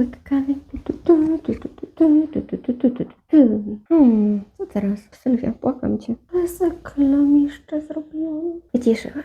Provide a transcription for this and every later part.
Łykawek. Hmm, co teraz? Sylwia, błagam cię. Ale za klamiszcze zrobiłam. Wyciszyłam.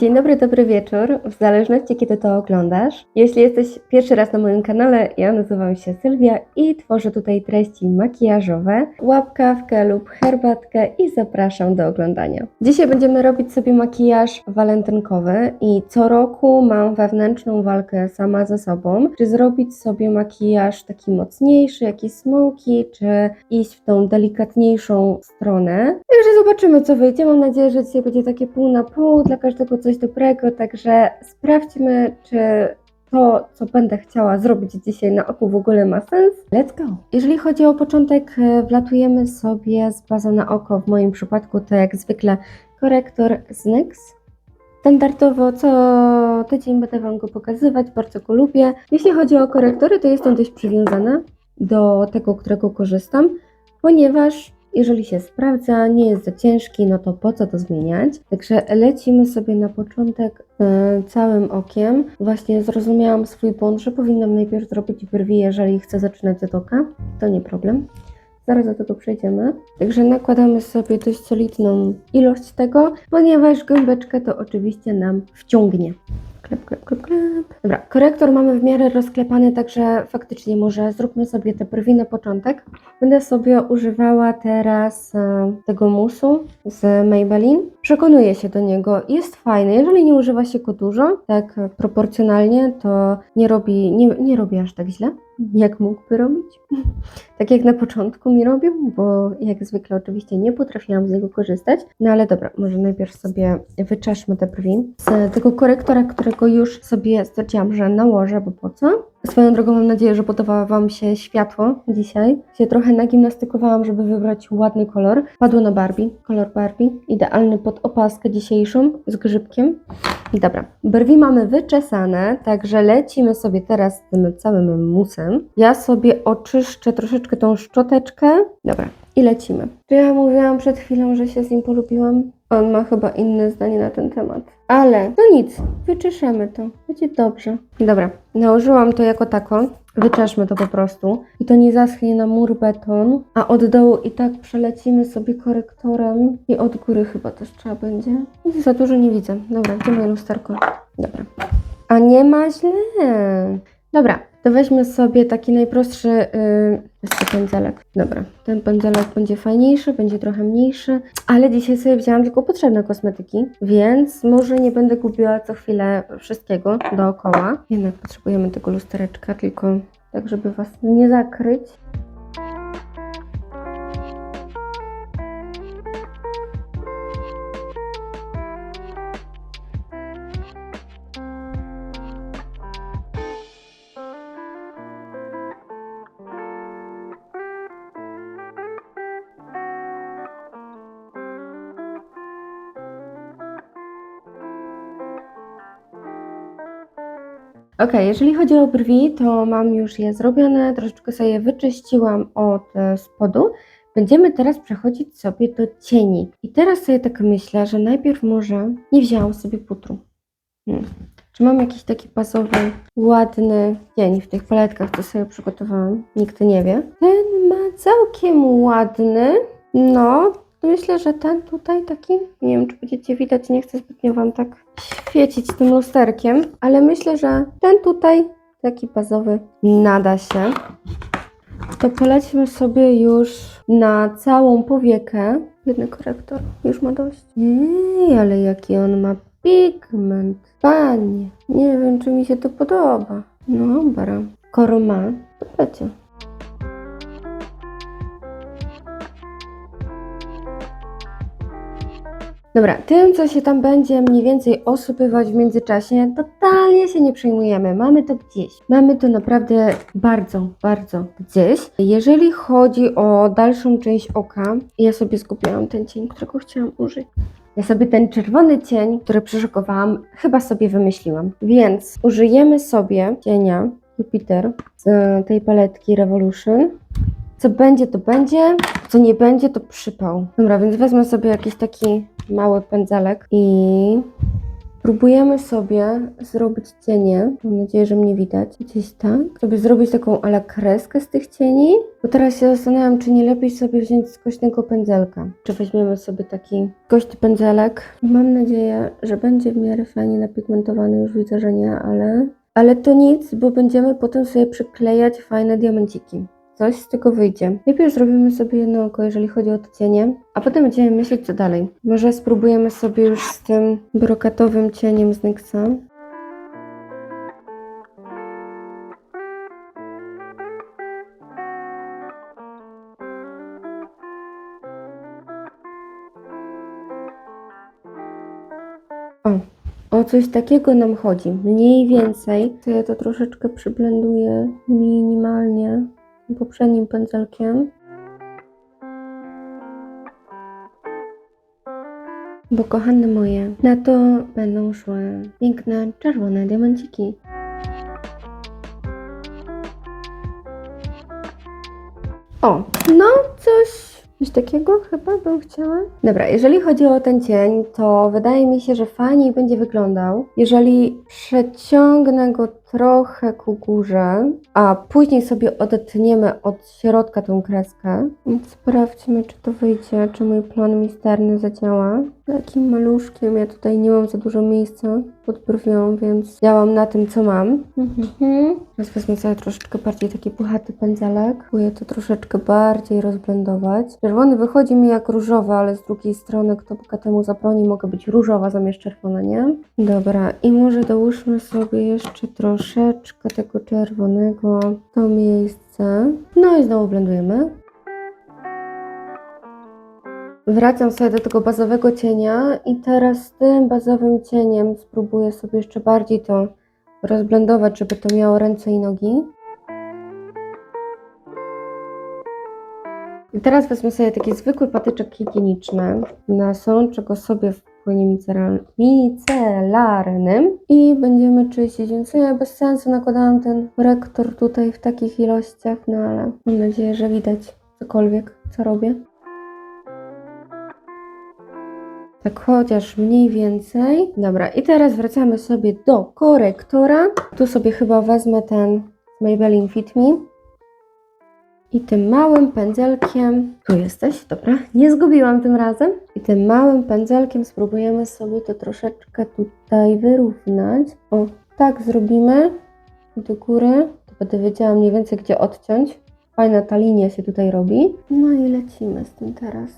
Dzień dobry, dobry wieczór, w zależności kiedy to oglądasz. Jeśli jesteś pierwszy raz na moim kanale, ja nazywam się Sylwia i tworzę tutaj treści makijażowe, łapkawkę lub herbatkę i zapraszam do oglądania. Dzisiaj będziemy robić sobie makijaż walentynkowy i co roku mam wewnętrzną walkę sama ze sobą, czy zrobić sobie makijaż taki mocniejszy, jakiś smoky, czy iść w tą delikatniejszą stronę. Także zobaczymy co wyjdzie. Mam nadzieję, że dzisiaj będzie takie pół na pół, dla każdego coś dobrego, także sprawdźmy, czy to, co będę chciała zrobić dzisiaj na oku w ogóle ma sens. Let's go! Jeżeli chodzi o początek, e, wlatujemy sobie z bazą na oko. W moim przypadku to jak zwykle korektor z NYX. Standardowo co tydzień będę Wam go pokazywać, bardzo go lubię. Jeśli chodzi o korektory, to jestem dość przywiązana do tego, którego korzystam, ponieważ jeżeli się sprawdza, nie jest za ciężki, no to po co to zmieniać? Także lecimy sobie na początek e, całym okiem. Właśnie zrozumiałam swój błąd, że powinnam najpierw zrobić brwi, jeżeli chcę zaczynać od oka. To nie problem. Zaraz do tego przejdziemy. Także nakładamy sobie dość solidną ilość tego, ponieważ gąbeczkę to oczywiście nam wciągnie. Klep, klep, klep, klep. Dobra, korektor mamy w miarę rozklepany, także faktycznie może zróbmy sobie te brwi na początek. Będę sobie używała teraz e, tego musu z Maybelline. Przekonuję się do niego, jest fajny. Jeżeli nie używa się go dużo, tak proporcjonalnie, to nie robi, nie, nie robi aż tak źle, jak mógłby robić. tak jak na początku mi robił, bo jak zwykle oczywiście nie potrafiłam z niego korzystać. No ale dobra, może najpierw sobie wyczeszmy te brwi z tego korektora, którego już sobie stwierdziłam, że nałożę, bo po co? Swoją drogą mam nadzieję, że podoba Wam się światło dzisiaj. Się trochę nagimnastykowałam, żeby wybrać ładny kolor. Padło na Barbie, kolor Barbie. Idealny pod opaskę dzisiejszą z grzybkiem. Dobra, brwi mamy wyczesane, także lecimy sobie teraz z tym całym musem. Ja sobie oczyszczę troszeczkę tą szczoteczkę. Dobra, i lecimy. Czy ja mówiłam przed chwilą, że się z nim polubiłam? On ma chyba inne zdanie na ten temat. Ale no nic, wyczeszemy to. Będzie dobrze. Dobra, nałożyłam to jako tako. Wyczeszmy to po prostu. I to nie zaschnie na mur beton. A od dołu i tak przelecimy sobie korektorem. I od góry chyba też trzeba będzie. Nic za dużo nie widzę. Dobra, gdzie moje lusterko? Dobra. A nie ma źle. Dobra, to weźmy sobie taki najprostszy yy, pędzelek. Dobra, ten pędzelek będzie fajniejszy, będzie trochę mniejszy, ale dzisiaj sobie wzięłam tylko potrzebne kosmetyki, więc może nie będę kupiła co chwilę wszystkiego dookoła. Jednak potrzebujemy tego lustereczka, tylko tak, żeby Was nie zakryć. Ok, jeżeli chodzi o brwi, to mam już je zrobione, troszeczkę sobie je wyczyściłam od e, spodu. Będziemy teraz przechodzić sobie do cieni. I teraz sobie tak myślę, że najpierw może nie wzięłam sobie pudru. Hmm. Czy mam jakiś taki bazowy, ładny cień w tych paletkach, co sobie przygotowałam? Nikt nie wie. Ten ma całkiem ładny. No, myślę, że ten tutaj taki, nie wiem czy będziecie widać, nie chcę zbytnio Wam tak świecić tym lusterkiem, ale myślę, że ten tutaj, taki bazowy, nada się. To polećmy sobie już na całą powiekę. Jedny korektor, już ma dość. Ej, ale jaki on ma pigment. Panie, nie wiem, czy mi się to podoba. No, bara. Skoro ma, to będzie. Dobra, tym, co się tam będzie mniej więcej osypywać w międzyczasie, totalnie się nie przejmujemy. Mamy to gdzieś. Mamy to naprawdę bardzo, bardzo gdzieś. Jeżeli chodzi o dalszą część oka, ja sobie skupiłam ten cień, którego chciałam użyć. Ja sobie ten czerwony cień, który przyszykowałam, chyba sobie wymyśliłam. Więc użyjemy sobie cienia Jupiter z tej paletki Revolution. Co będzie, to będzie. Co nie będzie, to przypał. Dobra, więc wezmę sobie jakiś taki mały pędzelek i Spróbujemy sobie zrobić cienie. Mam nadzieję, że mnie widać. Gdzieś tak. Sobie zrobić taką ala kreskę z tych cieni. Bo teraz się zastanawiam, czy nie lepiej sobie wziąć skośnego pędzelka. Czy weźmiemy sobie taki kośny pędzelek. Mam nadzieję, że będzie w miarę fajnie napigmentowany. Już widzę, że nie, ale... Ale to nic, bo będziemy potem sobie przyklejać fajne diamenciki. Coś z tego wyjdzie. Najpierw zrobimy sobie jedno oko, jeżeli chodzi o to cienie, a potem będziemy myśleć, co dalej. Może spróbujemy sobie już z tym brokatowym cieniem z Nyxa. O, coś takiego nam chodzi. Mniej więcej. To ja to troszeczkę przyblenduję minimalnie poprzednim pędzelkiem. Bo kochane moje, na to będą szły piękne czerwone diamenciki. O, no coś, coś takiego chyba bym chciała. Dobra, jeżeli chodzi o ten cień, to wydaje mi się, że fajniej będzie wyglądał, jeżeli przeciągnę go trochę ku górze, a później sobie odetniemy od środka tą kreskę. Więc Sprawdźmy, czy to wyjdzie, czy mój plan misterny zadziała. Takim maluszkiem, ja tutaj nie mam za dużo miejsca pod brwią, więc działam na tym, co mam. Mhm. Teraz wezmę sobie troszeczkę bardziej taki puchaty pędzelek. Próbuję to troszeczkę bardziej rozblendować. Czerwony wychodzi mi jak różowy, ale z drugiej strony, kto Boga temu zabroni, mogę być różowa zamiast czerwona, nie? Dobra, i może dołóżmy sobie jeszcze troszeczkę tego czerwonego to miejsce. No i znowu blendujemy. Wracam sobie do tego bazowego cienia i teraz tym bazowym cieniem spróbuję sobie jeszcze bardziej to rozblendować, żeby to miało ręce i nogi. I teraz wezmę sobie taki zwykły patyczek higieniczny, nasączę go sobie w płynie micelarnym i będziemy czyścić. Więc ja bez sensu nakładałam ten korektor tutaj w takich ilościach, no ale mam nadzieję, że widać cokolwiek, co robię. Tak chociaż mniej więcej. Dobra, i teraz wracamy sobie do korektora. Tu sobie chyba wezmę ten Maybelline Fit Me. I tym małym pędzelkiem, tu jesteś, dobra, nie zgubiłam tym razem. I tym małym pędzelkiem spróbujemy sobie to troszeczkę tutaj wyrównać. O, tak zrobimy. Do góry, to będę wiedziała mniej więcej gdzie odciąć. Fajna ta linia się tutaj robi. No i lecimy z tym teraz.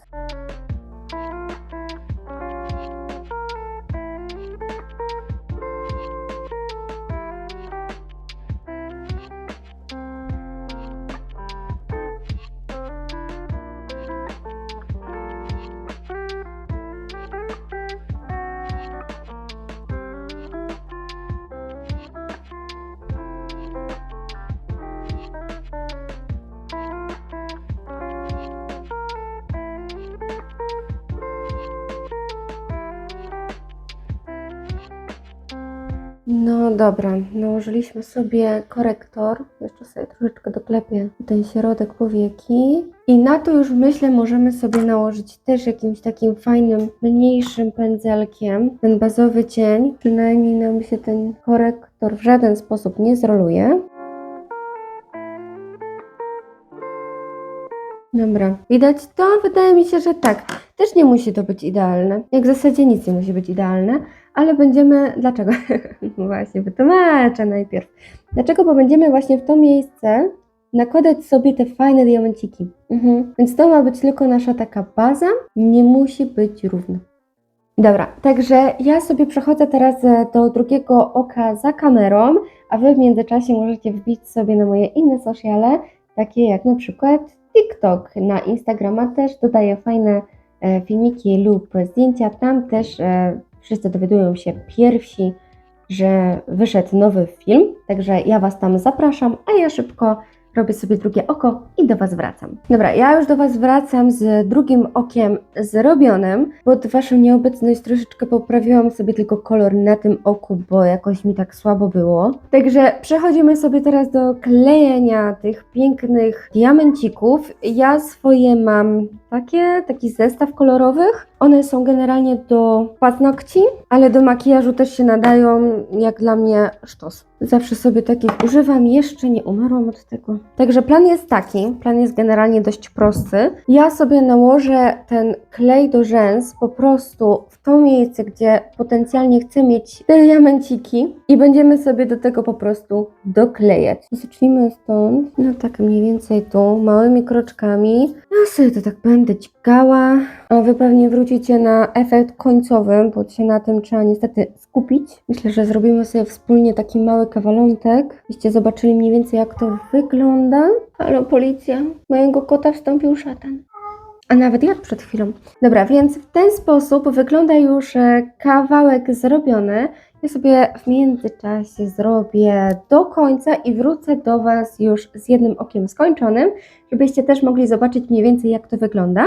Dobra, nałożyliśmy sobie korektor. Jeszcze sobie troszeczkę doklepię ten środek powieki. I na to już myślę możemy sobie nałożyć też jakimś takim fajnym, mniejszym pędzelkiem ten bazowy cień. Przynajmniej nam się ten korektor w żaden sposób nie zroluje. Dobra, widać to? Wydaje mi się, że tak. Też nie musi to być idealne. Jak w zasadzie nic nie musi być idealne, ale będziemy. Dlaczego? właśnie, wytłumaczę najpierw. Dlaczego? Bo będziemy właśnie w to miejsce nakładać sobie te fajne diamenciki. Mhm. Więc to ma być tylko nasza taka baza, nie musi być równa. Dobra, także ja sobie przechodzę teraz e, do drugiego oka za kamerą, a Wy w międzyczasie możecie wbić sobie na moje inne sociale, takie jak na przykład TikTok. Na Instagrama też dodaję fajne e, filmiki lub zdjęcia. Tam też e, wszyscy dowiadują się pierwsi, że wyszedł nowy film. Także ja Was tam zapraszam, a ja szybko robię sobie drugie oko i do Was wracam. Dobra, ja już do Was wracam z drugim okiem zrobionym. Pod Waszą nieobecność troszeczkę poprawiłam sobie tylko kolor na tym oku, bo jakoś mi tak słabo było. Także przechodzimy sobie teraz do klejenia tych pięknych diamencików. Ja swoje mam takie, taki zestaw kolorowych. One są generalnie do paznokci, ale do makijażu też się nadają, jak dla mnie, sztos. Zawsze sobie takich używam, jeszcze nie umarłam od tego. Także plan jest taki, plan jest generalnie dość prosty. Ja sobie nałożę ten klej do rzęs po prostu w to miejsce, gdzie potencjalnie chcę mieć te diamenciki i będziemy sobie do tego po prostu doklejać. Zacznijmy stąd, no tak mniej więcej tu, małymi kroczkami. Ja sobie to tak będę dźgała, a wy pewnie wrócicie na efekt końcowy, bo się na tym trzeba niestety skupić. Myślę, że zrobimy sobie wspólnie taki mały kawalątek, byście zobaczyli mniej więcej jak to wygląda. Halo policja, mojego kota wstąpił szatan. A nawet jak przed chwilą. Dobra, więc w ten sposób wygląda już e, kawałek zrobiony. Ja sobie w międzyczasie zrobię do końca i wrócę do Was już z jednym okiem skończonym, żebyście też mogli zobaczyć mniej więcej jak to wygląda.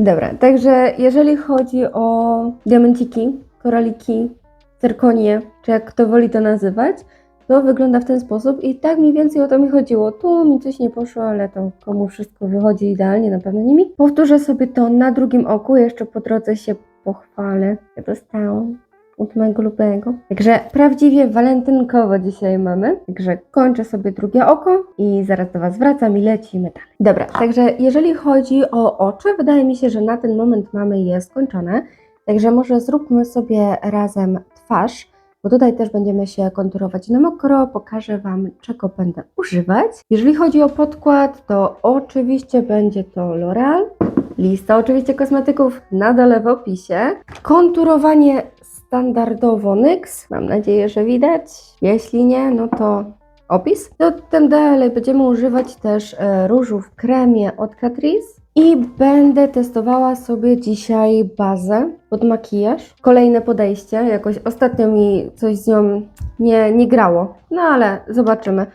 Dobra, także jeżeli chodzi o diamenciki, koraliki, cyrkonie, czy jak kto woli to nazywać, to wygląda w ten sposób i tak mniej więcej o to mi chodziło. Tu mi coś nie poszło, ale to komu wszystko wychodzi idealnie, na pewno nie mi. Powtórzę sobie to na drugim oku, jeszcze po drodze się pochwalę. Ja dostałam od mojego lubego. Także prawdziwie walentynkowo dzisiaj mamy. Także kończę sobie drugie oko i zaraz do Was wracam i lecimy dalej. Dobra, także jeżeli chodzi o oczy, wydaje mi się, że na ten moment mamy je skończone. Także może zróbmy sobie razem twarz, bo tutaj też będziemy się konturować na mokro. Pokażę Wam, czego będę używać. Jeżeli chodzi o podkład, to oczywiście będzie to L'Oreal. Lista oczywiście kosmetyków na dole w opisie. Konturowanie standardowo NYX. Mam nadzieję, że widać. Jeśli nie, no to opis. Potem dalej będziemy używać też e, różu w kremie od Catrice. I będę testowała sobie dzisiaj bazę pod makijaż. Kolejne podejście. Jakoś ostatnio mi coś z nią nie, nie grało. No ale zobaczymy.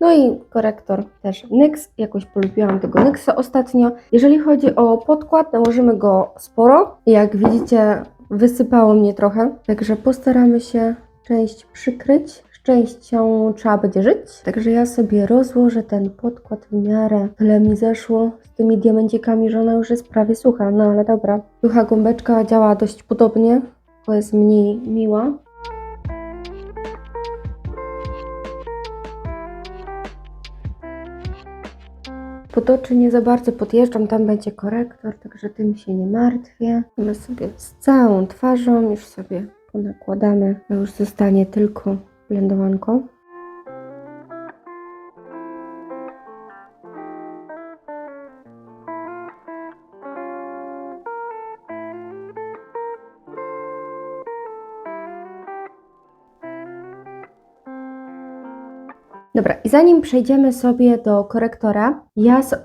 No i korektor też NYX. Jakoś polubiłam tego NYXa ostatnio. Jeżeli chodzi o podkład, nałożymy go sporo. Jak widzicie, wysypało mnie trochę. Także postaramy się część przykryć. Częścią trzeba będzie żyć. Także ja sobie rozłożę ten podkład w miarę. Tyle mi zeszło z tymi diamencikami, że ona już jest prawie sucha. No ale dobra. Sucha gąbeczka działa dość podobnie, bo jest mniej miła. Pod oczy nie za bardzo podjeżdżam, tam będzie korektor, także tym się nie martwię. My sobie z całą twarzą już sobie ponakładamy, już zostanie tylko blendowanko. Dobra, i zanim przejdziemy sobie do korektora, ja so...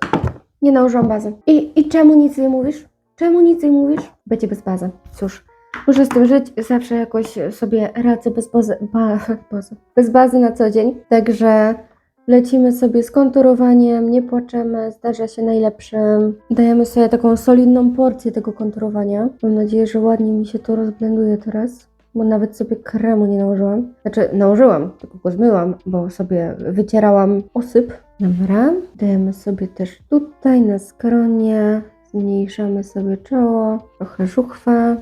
nie nałożyłam bazy. I, I czemu nic nie mówisz? Czemu nic nie mówisz? Będzie bez bazy. Cóż, muszę z tym żyć. Zawsze jakoś sobie radzę bez bazy, ba, bazy, bez bazy na co dzień. Także lecimy sobie z konturowaniem, nie płaczemy, zdarza się najlepszym. Dajemy sobie taką solidną porcję tego konturowania. Mam nadzieję, że ładnie mi się to rozblenduje teraz bo nawet sobie kremu nie nałożyłam. Znaczy, nałożyłam, tylko go zmyłam, bo sobie wycierałam osyp. Dobra, dajemy sobie też tutaj na skronie, zmniejszamy sobie czoło, trochę żuchwa.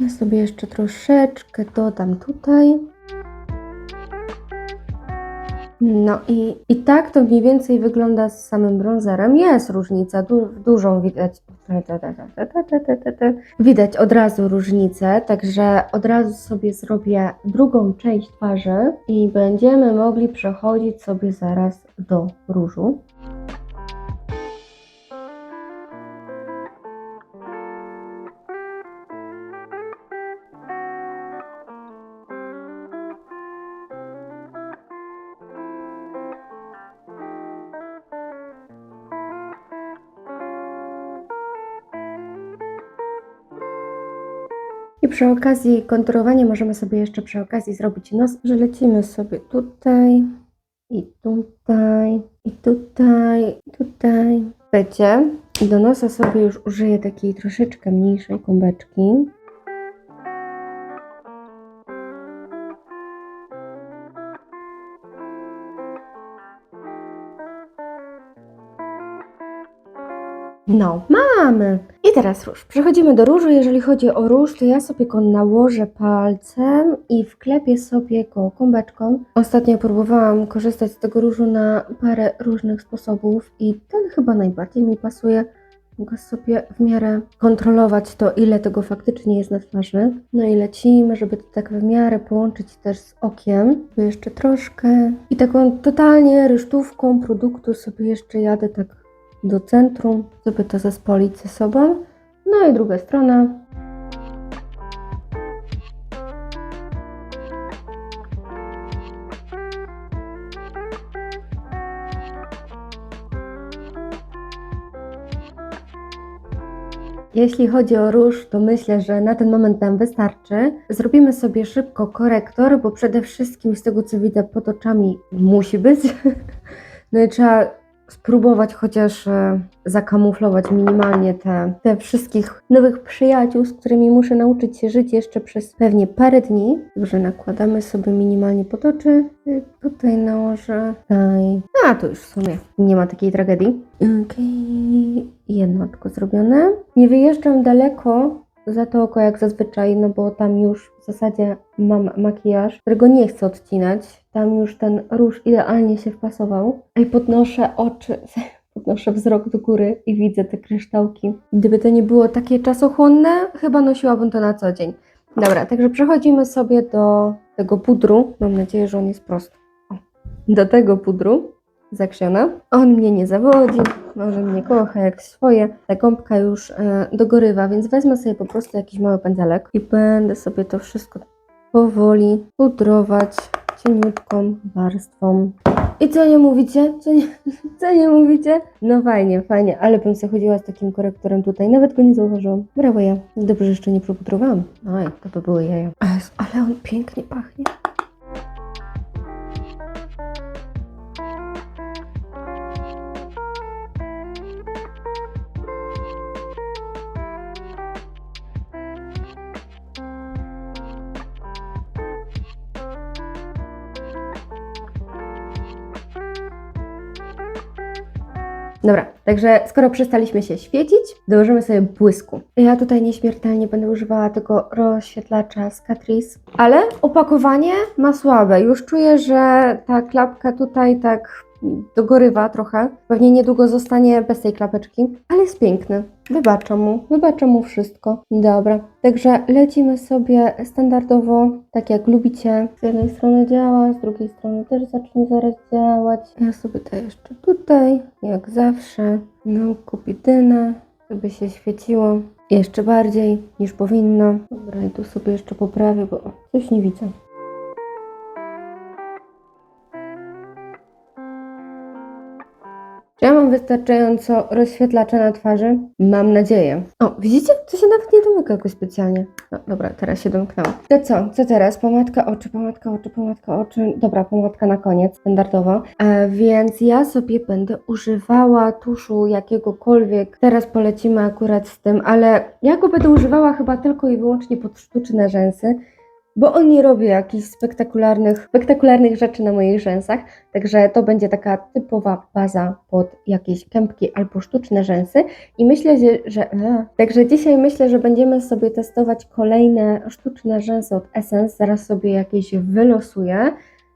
Ja sobie jeszcze troszeczkę dodam tutaj. No i, i tak to mniej więcej wygląda z samym bronzerem. Jest różnica, du dużą widać. Widać od razu różnicę, także od razu sobie zrobię drugą część twarzy i będziemy mogli przechodzić sobie zaraz do różu. I przy okazji konturowania możemy sobie jeszcze przy okazji zrobić nos, że lecimy sobie tutaj i tutaj i tutaj i tutaj. Wiecie, i do nosa sobie już użyję takiej troszeczkę mniejszej kąbeczki. No, mamy. I teraz róż. Przechodzimy do różu. Jeżeli chodzi o róż, to ja sobie go nałożę palcem i wklepię sobie go kąbeczką. Ostatnio próbowałam korzystać z tego różu na parę różnych sposobów i ten chyba najbardziej mi pasuje. Mogę sobie w miarę kontrolować to, ile tego faktycznie jest na twarzy. No i lecimy, żeby to tak w miarę połączyć też z okiem. Tu jeszcze troszkę. I taką totalnie rysztówką produktu sobie jeszcze jadę tak do centrum, żeby to zespolić ze sobą. No i druga strona. Jeśli chodzi o róż, to myślę, że na ten moment nam wystarczy. Zrobimy sobie szybko korektor, bo przede wszystkim z tego co widzę pod oczami musi być. No i trzeba spróbować chociaż e, zakamuflować minimalnie te, te wszystkich nowych przyjaciół, z którymi muszę nauczyć się żyć jeszcze przez pewnie parę dni. Także nakładamy sobie minimalnie pod oczy. Tutaj nałożę. A, to już w sumie nie ma takiej tragedii. Okej, jedno oczko zrobione. Nie wyjeżdżam daleko za to oko jak zazwyczaj, no bo tam już w zasadzie mam makijaż, którego nie chcę odcinać. Tam już ten róż idealnie się wpasował. I podnoszę oczy, podnoszę wzrok do góry i widzę te kryształki. Gdyby to nie było takie czasochłonne, chyba nosiłabym to na co dzień. Dobra, także przechodzimy sobie do tego pudru. Mam nadzieję, że on jest prosty. Do tego pudru zakrzona. On mnie nie zawodzi, może mnie kocha jak swoje. Ta gąbka już e, dogorywa, więc wezmę sobie po prostu jakiś mały pędzelek i będę sobie to wszystko powoli pudrować cieniutką warstwą. I co nie mówicie? Co nie, co nie mówicie? No fajnie, fajnie, ale bym sobie chodziła z takim korektorem tutaj, nawet go nie zauważyłam. Brawo ja. Dobrze, że jeszcze nie propudrowałam. Oj, to by były jaja. Ale on pięknie pachnie. Dobra, także skoro przestaliśmy się świecić, dołożymy sobie błysku. Ja tutaj nieśmiertelnie będę używała tego rozświetlacza z Catrice, ale opakowanie ma słabe. Już czuję, że ta klapka tutaj tak dogorywa trochę. Pewnie niedługo zostanie bez tej klapeczki, ale jest piękny. Wybaczam mu, wybaczam mu wszystko. Dobra, także lecimy sobie standardowo, tak jak lubicie. Z jednej strony działa, z drugiej strony też zacznie zaraz działać. Ja sobie to jeszcze tutaj, jak zawsze, no kupitynę, żeby się świeciło jeszcze bardziej niż powinno. Dobra, i tu sobie jeszcze poprawię, bo coś nie widzę. Czy ja mam wystarczająco rozświetlacza na twarzy? Mam nadzieję. O, widzicie? To się nawet nie domyka jakoś specjalnie. No dobra, teraz się domknęło. To co? Co teraz? Pomadka oczy, pomadka oczy, pomadka oczy. Dobra, pomadka na koniec, standardowo. E, więc ja sobie będę używała tuszu jakiegokolwiek. Teraz polecimy akurat z tym, ale ja go będę używała chyba tylko i wyłącznie pod sztuczne rzęsy bo on nie robi jakichś spektakularnych, spektakularnych rzeczy na moich rzęsach, także to będzie taka typowa baza pod jakieś kępki albo sztuczne rzęsy. I myślę, że, e, także dzisiaj myślę, że będziemy sobie testować kolejne sztuczne rzęsy od Essence, zaraz sobie jakieś wylosuję,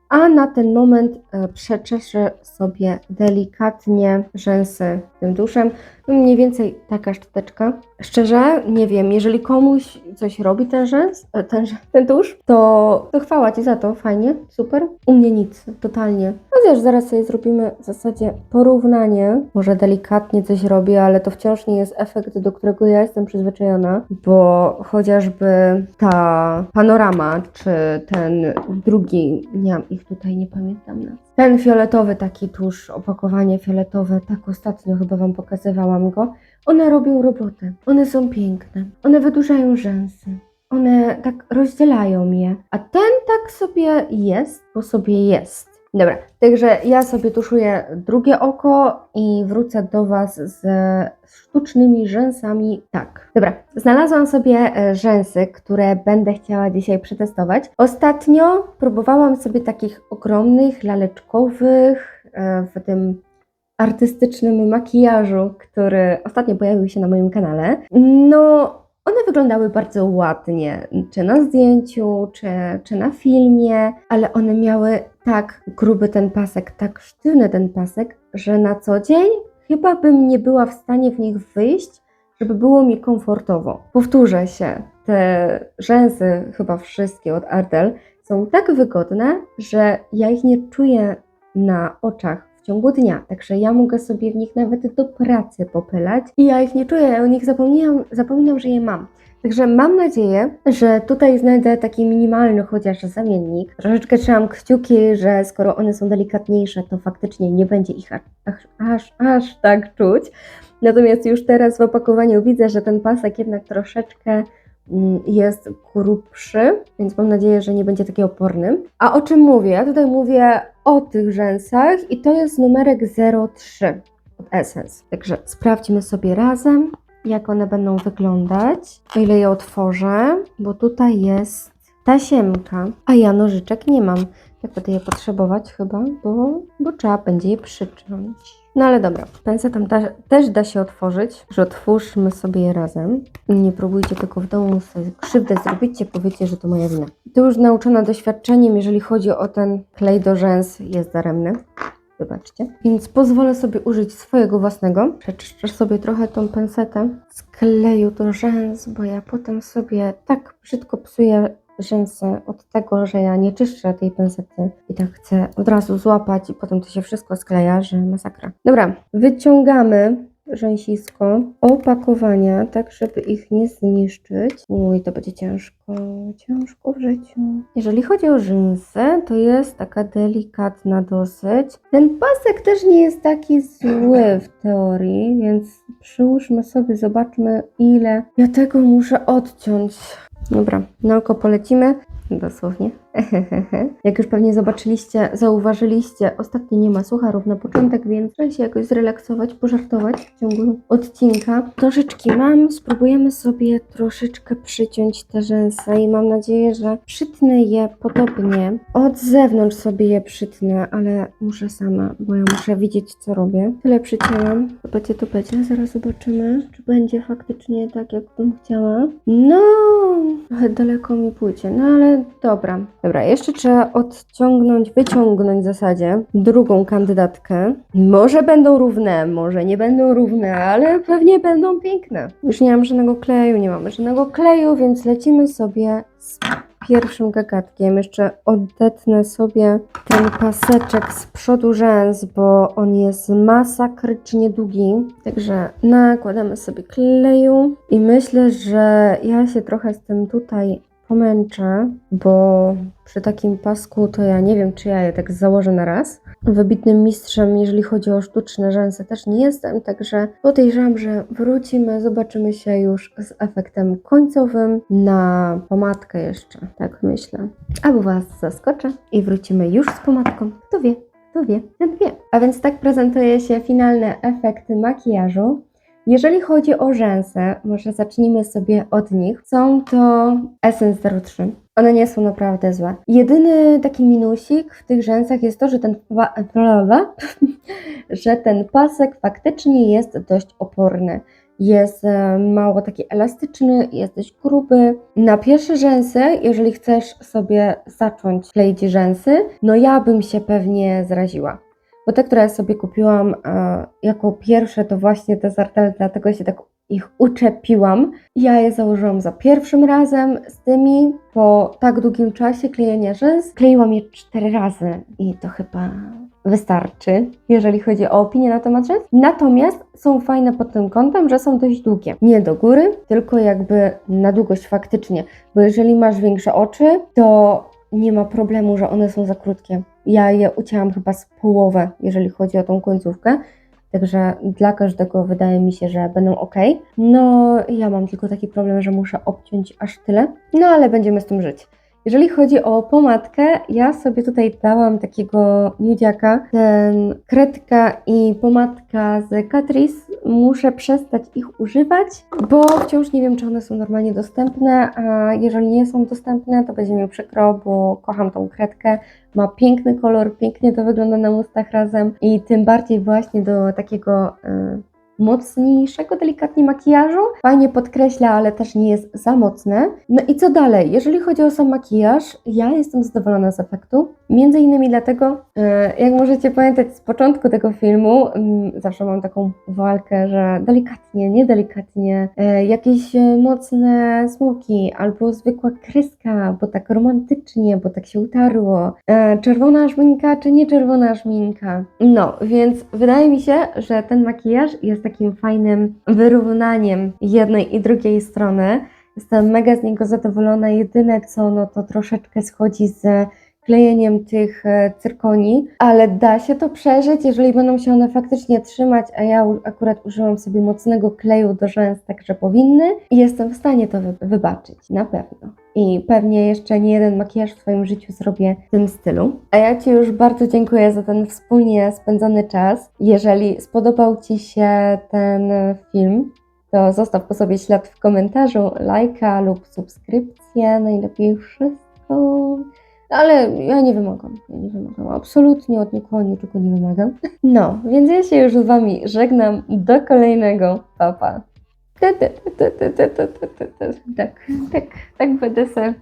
a na ten moment e, przeczeszę sobie delikatnie rzęsy tym duszem. Mniej więcej taka szczoteczka. Szczerze, nie wiem, jeżeli komuś coś robi ten rzęs, e, ten, ten tusz, to, to chwała Ci za to, fajnie, super. U mnie nic, totalnie. Chociaż zaraz sobie zrobimy w zasadzie porównanie. Może delikatnie coś robię, ale to wciąż nie jest efekt, do którego ja jestem przyzwyczajona, bo chociażby ta panorama, czy ten drugi, nie mam ich tutaj, nie pamiętam nazw. Ten fioletowy taki tusz, opakowanie fioletowe, tak ostatnio chyba Wam pokazywałam go. One robią robotę. One są piękne. One wydłużają rzęsy. One tak rozdzielają je. A ten tak sobie jest, bo sobie jest. Dobra, także ja sobie tuszuję drugie oko i wrócę do Was ze sztucznymi rzęsami. Tak. Dobra, znalazłam sobie e, rzęsy, które będę chciała dzisiaj przetestować. Ostatnio próbowałam sobie takich ogromnych, laleczkowych e, w tym artystycznym makijażu, który ostatnio pojawił się na moim kanale. No, one wyglądały bardzo ładnie, czy na zdjęciu, czy, czy na filmie, ale one miały tak gruby ten pasek, tak sztywny ten pasek, że na co dzień chyba bym nie była w stanie w nich wyjść, żeby było mi komfortowo. Powtórzę się, te rzęsy, chyba wszystkie od Ardell, są tak wygodne, że ja ich nie czuję na oczach w ciągu dnia, także ja mogę sobie w nich nawet do pracy popylać i ja ich nie czuję, o nich zapominam, zapominam, że je mam. Także mam nadzieję, że tutaj znajdę taki minimalny chociaż zamiennik. Troszeczkę trzymam kciuki, że skoro one są delikatniejsze, to faktycznie nie będzie ich aż, aż, aż, aż tak czuć. Natomiast już teraz w opakowaniu widzę, że ten pasek jednak troszeczkę mm, jest grubszy, więc mam nadzieję, że nie będzie taki oporny. A o czym mówię? Ja tutaj mówię o tych rzęsach i to jest numerek 03 od Essence. Także sprawdźmy sobie razem, jak one będą wyglądać, o ile je otworzę, bo tutaj jest tasiemka, a ja nożyczek nie mam. Jak będę je potrzebować chyba, bo, bo trzeba będzie je przyciąć. No ale dobra, pensetem da, też da się otworzyć, że otwórzmy sobie je razem. Nie próbujcie tylko w domu sobie krzywdę zrobicie, powiecie, że to moja wina. To już nauczona doświadczeniem, jeżeli chodzi o ten klej do rzęs, jest daremny. Wybaczcie. Więc pozwolę sobie użyć swojego własnego. Przeczyszczę sobie trochę tą pensetę z kleju do rzęs, bo ja potem sobie tak brzydko psuję rzęsy od tego, że ja nie czyszczę tej pensety i tak chcę od razu złapać i potem to się wszystko skleja, że masakra. Dobra, wyciągamy rzęsisko opakowania, tak żeby ich nie zniszczyć. Uj, to będzie ciężko, ciężko w życiu. Jeżeli chodzi o rzęsy, to jest taka delikatna dosyć. Ten pasek też nie jest taki zły w teorii, więc przyłóżmy sobie, zobaczmy ile ja tego muszę odciąć. Dobra, na oko polecimy. Dosłownie. Jak już pewnie zobaczyliście, zauważyliście, ostatnio nie ma sucharów na początek, więc trzeba się jakoś zrelaksować, pożartować w ciągu odcinka. Nożyczki mam, spróbujemy sobie troszeczkę przyciąć te rzęsy i mam nadzieję, że przytnę je podobnie. Od zewnątrz sobie je przytnę, ale muszę sama, bo ja muszę widzieć, co robię. Tyle przycięłam. To będzie, to będzie. Zaraz zobaczymy, czy będzie faktycznie tak, jak bym chciała. No, trochę daleko mi pójdzie, no ale dobra. Dobra, jeszcze trzeba odciągnąć, wyciągnąć w zasadzie drugą kandydatkę. Może będą równe, może nie będą równe, ale pewnie będą piękne. Już nie mam żadnego kleju, nie mamy żadnego kleju, więc lecimy sobie z pierwszym gagatkiem. Jeszcze odetnę sobie ten paseczek z przodu rzęs, bo on jest masakrycznie długi. Także nakładamy sobie kleju i myślę, że ja się trochę z tym tutaj pomęczę, bo przy takim pasku to ja nie wiem, czy ja je tak założę na raz. Wybitnym mistrzem, jeżeli chodzi o sztuczne rzęsy, też nie jestem, także podejrzewam, że wrócimy, zobaczymy się już z efektem końcowym na pomadkę jeszcze, tak myślę. Albo Was zaskoczę i wrócimy już z pomadką. Kto wie, kto wie, ten wie. A więc tak prezentuje się finalny efekt makijażu. Jeżeli chodzi o rzęsy, może zacznijmy sobie od nich. Są to Essence 03. One nie są naprawdę złe. Jedyny taki minusik w tych rzęsach jest to, że ten, że ten pasek faktycznie jest dość oporny. Jest e, mało taki elastyczny, jest dość gruby. Na pierwsze rzęsy, jeżeli chcesz sobie zacząć kleić rzęsy, no ja bym się pewnie zraziła bo te, które sobie kupiłam jako pierwsze, to właśnie te zartele, dlatego się tak ich uczepiłam. Ja je założyłam za pierwszym razem z tymi. Po tak długim czasie klejenia rzęs kleiłam je cztery razy i to chyba wystarczy, jeżeli chodzi o opinię na temat rzęs. Natomiast są fajne pod tym kątem, że są dość długie. Nie do góry, tylko jakby na długość faktycznie, bo jeżeli masz większe oczy, to nie ma problemu, że one są za krótkie. Ja je ucięłam chyba z połowę, jeżeli chodzi o tą końcówkę. Także dla każdego wydaje mi się, że będą ok. No, ja mam tylko taki problem, że muszę obciąć aż tyle. No, ale będziemy z tym żyć. Jeżeli chodzi o pomadkę, ja sobie tutaj dałam takiego nudziaka. Ten kredka i pomadka z Catrice. Muszę przestać ich używać, bo wciąż nie wiem, czy one są normalnie dostępne, a jeżeli nie są dostępne, to będzie mi przykro, bo kocham tą kredkę. Ma piękny kolor, pięknie to wygląda na ustach razem i tym bardziej właśnie do takiego y, mocniejszego delikatnie makijażu. Fajnie podkreśla, ale też nie jest za mocne. No i co dalej? Jeżeli chodzi o sam makijaż, ja jestem zadowolona z efektu. Między innymi dlatego, y, jak możecie pamiętać z początku tego filmu, mm, zawsze mam taką walkę, że delikatnie, niedelikatnie, y, jakieś y, mocne smoki albo zwykła kreska, bo tak romantycznie, bo tak się utarło. E, Czerwona szminka czy nie czerwona szminka? No, więc wydaje mi się, że ten makijaż jest takim fajnym wyrównaniem jednej i drugiej strony. Jestem mega z niego zadowolona. Jedyne co, no to troszeczkę schodzi z klejeniem tych e, cyrkoni, ale da się to przeżyć, jeżeli będą się one faktycznie trzymać, a ja akurat użyłam sobie mocnego kleju do rzęs, także powinny i jestem w stanie to wy- wybaczyć, na pewno. I pewnie jeszcze nie jeden makijaż w swoim życiu zrobię w tym stylu. A ja Ci już bardzo dziękuję za ten wspólnie spędzony czas. Jeżeli spodobał Ci się ten film, to zostaw po sobie ślad w komentarzu, lajka lub subskrypcję, najlepiej wszystko ale ja nie wymagam, ja nie wymagam, absolutnie od nikogo niczego nie wymagam. No, więc ja się już z Wami żegnam, do kolejnego, papa. Pa. Tak, tak, tak będę se.